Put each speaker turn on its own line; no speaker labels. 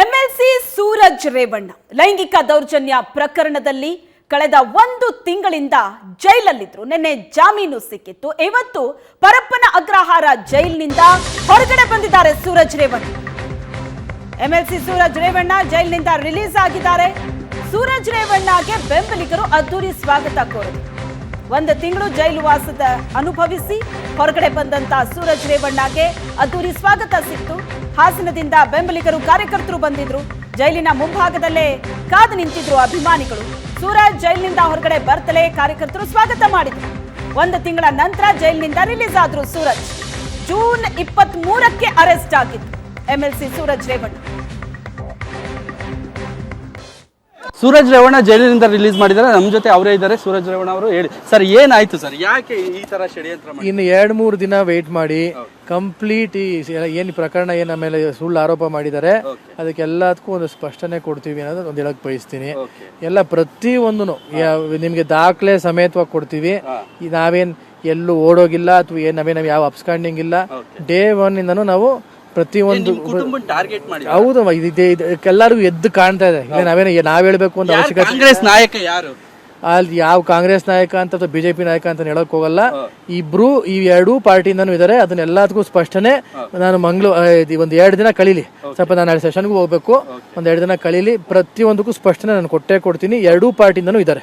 MLC Suraj Revanna ಲೈಂಗಿಕ ದೌರ್ಜನ್ಯ ಪ್ರಕರಣದಲ್ಲಿ ಕಳೆದ ಒಂದು ತಿಂಗಳಿಂದ ಜೈಲಲ್ಲಿದ್ರು. ನಿನ್ನೆ ಜಾಮೀನು ಸಿಕ್ಕಿತ್ತು. ಇವತ್ತು ಪರಪ್ಪನ ಅಗ್ರಹಾರ ಜೈಲಿನಿಂದ ಹೊರಗಡೆ ಬಂದಿದ್ದಾರೆ ಸೂರಜ್ ರೇವಣ್ಣ. ಎಂಎಲ್ಸಿ ಸೂರಜ್ ರೇವಣ್ಣ ಜೈಲಿನಿಂದ ರಿಲೀಸ್ ಆಗಿದ್ದಾರೆ. ಸೂರಜ್ ರೇವಣ್ಣಗೆ ಬೆಂಬಲಿಗರು ಅದ್ದೂರಿ ಸ್ವಾಗತ ಕೋರಿದರು ಒಂದು ತಿಂಗಳು ಜೈಲು ವಾಸದ ಅನುಭವಿಸಿ ಹೊರಗಡೆ ಬಂದಂತ ಸೂರಜ್ ರೇವಣ್ಣಗೆ ಅದ್ದೂರಿ ಸ್ವಾಗತ ಸಿಕ್ತು. ಹಾಸನದಿಂದ ಬೆಂಬಲಿಗರು ಕಾರ್ಯಕರ್ತರು ಬಂದಿದ್ರು. ಜೈಲಿನ ಮುಂಭಾಗದಲ್ಲೇ ಕಾದು ನಿಂತಿದ್ರು ಅಭಿಮಾನಿಗಳು. ಸೂರಜ್ ಜೈಲಿನಿಂದ ಹೊರಗಡೆ ಬರ್ತಲೇ ಕಾರ್ಯಕರ್ತರು ಸ್ವಾಗತ ಮಾಡಿದ್ರು. ಒಂದು ತಿಂಗಳ ನಂತರ ಜೈಲಿನಿಂದ ರಿಲೀಸ್ ಆದ್ರು ಸೂರಜ್. ಜೂನ್ ಇಪ್ಪತ್ತ್ ಮೂರಕ್ಕೆ ಅರೆಸ್ಟ್ ಆಗಿತ್ತು. ಎಂಎಲ್ಸಿ ಸೂರಜ್ ರೇವಣ್ಣ.
ಸೂರಜ್ ರೇವಣ್ಣ ಜೈಲಿನಿಂದ ರಿಲೀಸ್ ಮಾಡಿದ್ದಾರೆ. ನಮ್ಮ ಜೊತೆ ಅವರೇ ಇದ್ದಾರೆ. ಸೂರಜ್ ರೇವಣ್ಣ ಅವರು ಹೇಳಿ. ಸರ್ ಏನಾಯ್ತು ಸರ್? ಯಾಕೆ ಈ ತರ ಷಡ್ಯಂತ್ರ ಮಾಡಿ
ಇನ್ನು ಎರಡ್ ಮೂರು ದಿನ ವೇಟ್ ಮಾಡಿ ಕಂಪ್ಲೀಟ್ ಈ ಏನು ಪ್ರಕರಣ ಏನು ನಮ್ಮ ಮೇಲೆ ಸುಳ್ಳು ಆರೋಪ ಮಾಡಿದ್ದಾರೆ ಅದಕ್ಕೆಲ್ಲದಕ್ಕೂ ಒಂದು ಸ್ಪಷ್ಟನೆ ಕೊಡ್ತೀವಿ ಅನ್ನೋದು ಒಂದು ಹೇಳಕ್ ಬಯಸ್ತೀನಿ. ಎಲ್ಲ ಪ್ರತಿ ಒಂದು ನಿಮ್ಗೆ ದಾಖಲೆ ಸಮೇತವಾಗಿ ಕೊಡ್ತೀವಿ. ನಾವೇನ್ ಎಲ್ಲೂ ಓಡೋಗಿಲ್ಲ ಅಥವಾ ಏನ್ ನಾವೇನ್ ಯಾವ ಅಪ್ಸ್ಕಾಂಡಿಂಗ್ ಇಲ್ಲ. ಡೇ ಒನ್ ಇಂದನೂ ನಾವು ಪ್ರತಿ ಒಂದು
ಕುಟುಂಬ ಟಾರ್ಗೆಟ್ ಮಾಡಿ
ಹೌದು ಇದೆ ಎಲ್ಲರಿಗೂ ಎದ್ದು ಕಾಣ್ತಾ ಇದೆ. ಇಲ್ಲ ನಾವೇನ ನಾವ್ ಹೇಳ್ಬೇಕು ಅಂತ ಅವಶ್ಯಕತೆ
ಕಾಂಗ್ರೆಸ್ ನಾಯಕ ಯಾರು?
ಅಲ್ಲಿ ಯಾವ ಕಾಂಗ್ರೆಸ್ ನಾಯಕ ಅಂತ ಅಥವಾ ಬಿಜೆಪಿ ನಾಯಕ ಅಂತ ಹೇಳಕ್ ಹೋಗಲ್ಲ. ಇಬ್ರು ಈ ಎರಡೂ ಪಾರ್ಟಿಯಿಂದನೂ ಇದಾರೆ. ಅದನ್ನೆಲ್ಲದಕ್ಕೂ ಸ್ಪಷ್ಟನೆ ನಾನು ಮಂಗ್ಳೂ ಒಂದ್ ಎರಡು ದಿನ ಕಳೀಲಿ. ಸ್ವಲ್ಪ ನಾನು ಎರಡು ಸೆಷನ್ಗೂ ಹೋಗ್ಬೇಕು. ಒಂದ್ ಎರಡು ದಿನ ಕಳೀಲಿ. ಪ್ರತಿಯೊಂದಕ್ಕೂ ಸ್ಪಷ್ಟನೆ ನಾನು ಕೊಟ್ಟೇ ಕೊಡ್ತೀನಿ. ಎರಡೂ ಪಾರ್ಟಿಯಿಂದನೂ ಇದಾರೆ.